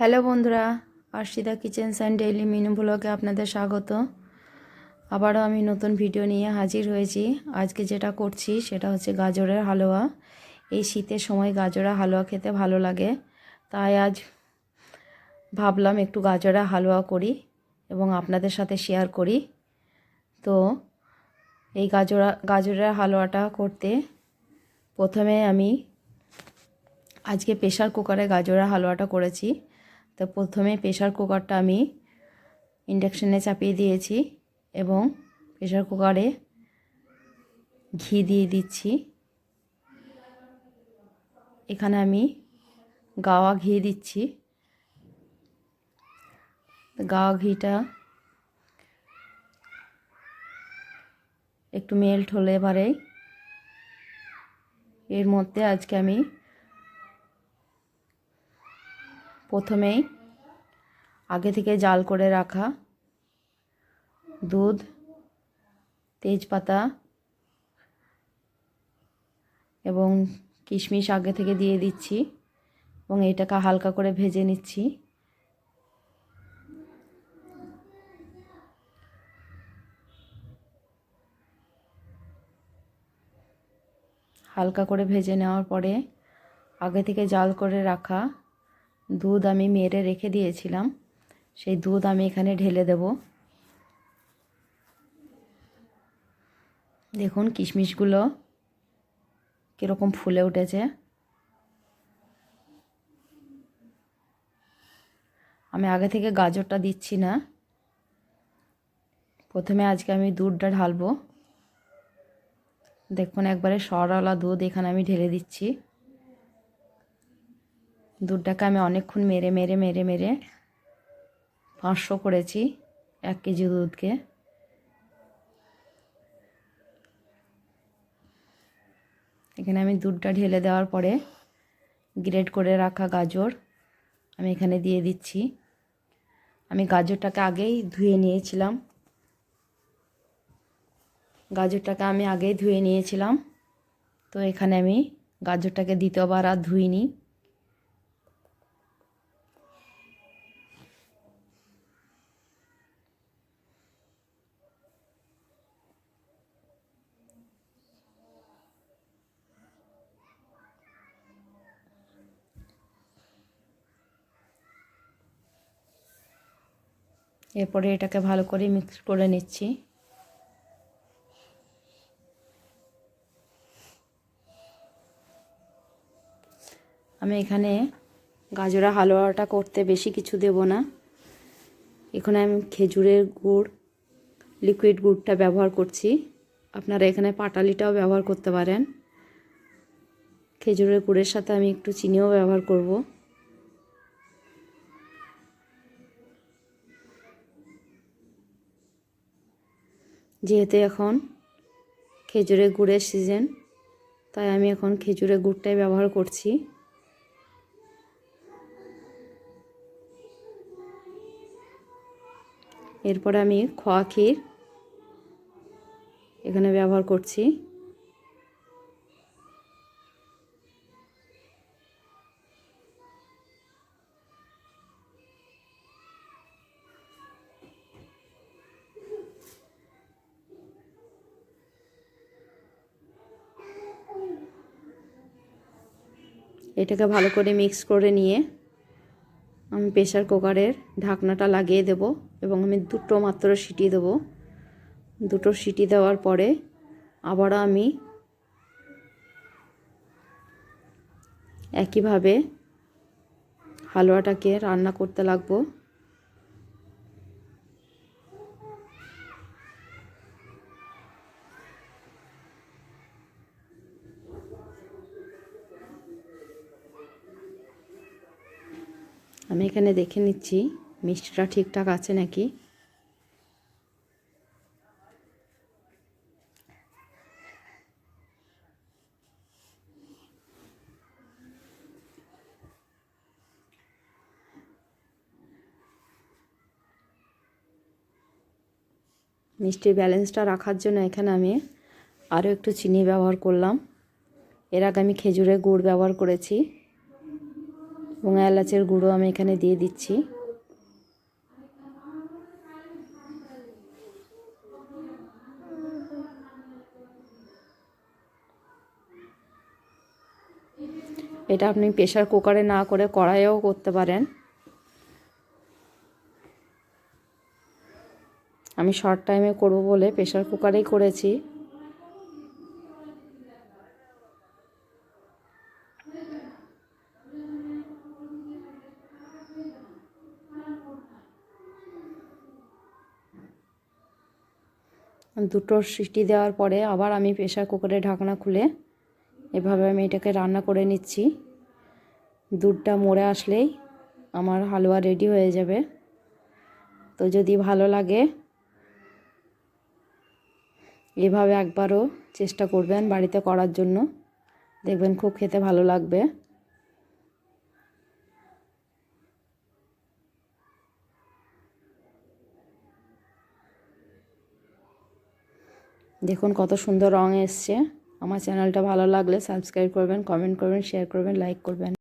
Hello বন্ধুরা, Arshida kitchens and daily Minu ব্লগে আপনাদের স্বাগত। আবারও আমি নতুন ভিডিও নিয়ে হাজির হয়েছি। আজকে যেটা করছি সেটা হচ্ছে গাজরের হালুয়া। এই শীতের সময় গাজরের হালুয়া খেতে ভালো লাগে। তাই আজ ভাবলাম একটু গাজরের হালুয়া করি এবং আপনাদের সাথে শেয়ার করি। তো এই গাজরা, গাজরের হালুয়াটা করতে প্রথমে আমি আজকে প্রেশার কুকারে গাজরের হালুয়াটা করেছি। তো প্রথমে প্রেশার কুকারটা আমি ইন্ডাকশানে চাপিয়ে দিয়েছি এবং প্রেশার কুকারে ঘি দিয়ে দিচ্ছি। এখানে আমি গাওয়া ঘি দিচ্ছি। গাওয়া ঘিটা একটু মেল্ট হলে এবারে এর মধ্যে আজকে আমি প্রথমেই আগে থেকে জাল করে রাখা দুধ, তেজপাতা এবং কিশমিশ আগে থেকে দিয়ে দিচ্ছি এবং এটাকে হালকা করে ভেজে নিচ্ছি। হালকা করে ভেজে নেওয়ার পরে আগে থেকে জাল করে রাখা দুধ আমি মেরে রেখে দিয়েছিলাম। সেই দুধ আমি এখানে ঢেলে দেব। দেখুন কিশমিশগুলো কীরকম ফুলে উঠেছে। আমি আগে থেকে গাজরটা দিচ্ছি না। প্রথমে আজকে আমি দুধটা ঢালবো। দেখুন একবারে সরওয়ালা দুধ এখানে আমি ঢেলে দিচ্ছি। দুধটাকে আমি অনেকক্ষণ মেরে মেরে মেরে মেরে পাঁচশো করেছি, এক কেজি দুধকে। এখানে আমি দুধটা ঢেলে দেওয়ার পরে গ্রেড করে রাখা গাজর আমি এখানে দিয়ে দিচ্ছি। আমি গাজরটাকে আগেই ধুয়ে নিয়েছিলাম। গাজরটাকে আমি আগেই ধুয়ে নিয়েছিলাম। তো এখানে আমি গাজরটাকে দ্বিতীয়বার আর ধুইনি। এরপরে এটাকে ভালো করে মিক্স করে নিচ্ছি। আমি এখানে গাজরা হালুয়াটা করতে বেশি কিছু দেব না। এখানে আমি খেজুরের গুড় লিকুইড গুড়টা ব্যবহার করছি। আপনারা এখানে পাটালিটাও ব্যবহার করতে পারেন। খেজুরের গুড়ের সাথে আমি একটু চিনিও ব্যবহার করব। যেহেতু এখন খেজুরে গুড়ের সিজন তাই আমি এখন খেজুরে গুড়টাই ব্যবহার করছি। এরপর আমি খোয়া ক্ষীর এখানে ব্যবহার করছি। এটাকে ভালো করে মিক্স করে নিয়ে আমি প্রেশার কুকারের ঢাকনাটা লাগিয়ে দেব এবং আমি দুটো মাত্র সিটি দেব। দুটো সিটি দেওয়ার পরে আবারও আমি একইভাবে হালুয়াটাকে রান্না করতে লাগবো। আমি এখানে দেখে নিচ্ছি, মিষ্টিটা ঠিকঠাক আছে নাকি? মিষ্টির ব্যালেন্সটা রাখার জন্য এখানে আমি আরও একটু চিনি ব্যবহার করলাম। এর আগে আমি খেজুরের গুড় ব্যবহার করেছি। এবং এলাচের গুঁড়ো আমি এখানে দিয়ে দিচ্ছি। এটা আপনি প্রেশার কুকারে না করে কড়াইয়েও করতে পারেন। আমি শর্ট টাইমে করব বলে প্রেশার কুকারেই করেছি। দুটো সিটি দেওয়ার পরে আবার আমি প্রেশার কুকারের ঢাকনা খুলে এভাবে আমি এটাকে রান্না করে নিচ্ছি। দুধটা মরে আসলেই আমার হালুয়া রেডি হয়ে যাবে। তো যদি ভালো লাগে, এভাবে একবারও চেষ্টা করবেন বাড়িতে করার জন্য। দেখবেন খুব খেতে ভালো লাগবে। দেখুন কত সুন্দর রং এসছে। আমার চ্যানেলটা ভালো লাগলে সাবস্ক্রাইব করবেন কমেন্ট করবেন শেয়ার করবেন লাইক করবেন।